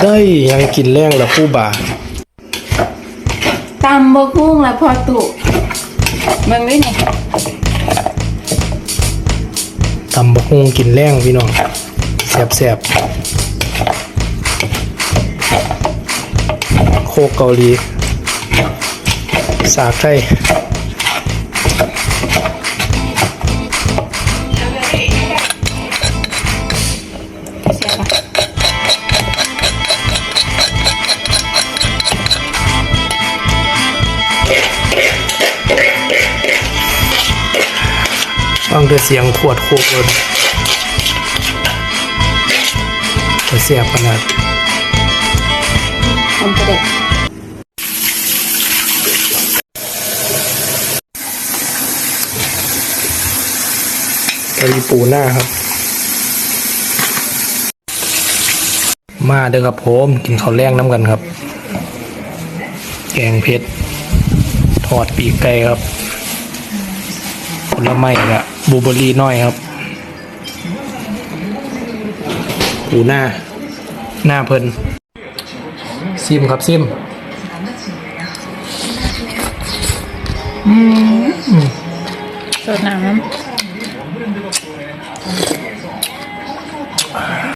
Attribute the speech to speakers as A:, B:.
A: ได้ยังกินแรงละผู้บ่า
B: ตำบกหุ้งแล้วพอตุเบิ่งด้วยนี่
A: ตำบักฮุงกินแรงพี่น้องแซ่บแซ่บโคกเกาหลี สาไก่
B: เฟั
A: งแต่เสียงขวดโคกเลยแต่แซ่บขนาด
B: มันจะเด็ด
A: กะหรี่ปูหน้าครับ มาเด้อครับผมกินข้าวแรงน้ำกันครับ แกงเผ็ดทอดปีกไก่ครับ ผลไม้กะบลูเบอร์รี่น้อยครับปูหน้า หน้าเพิ่นซิมครับซิม
B: สดน้ำ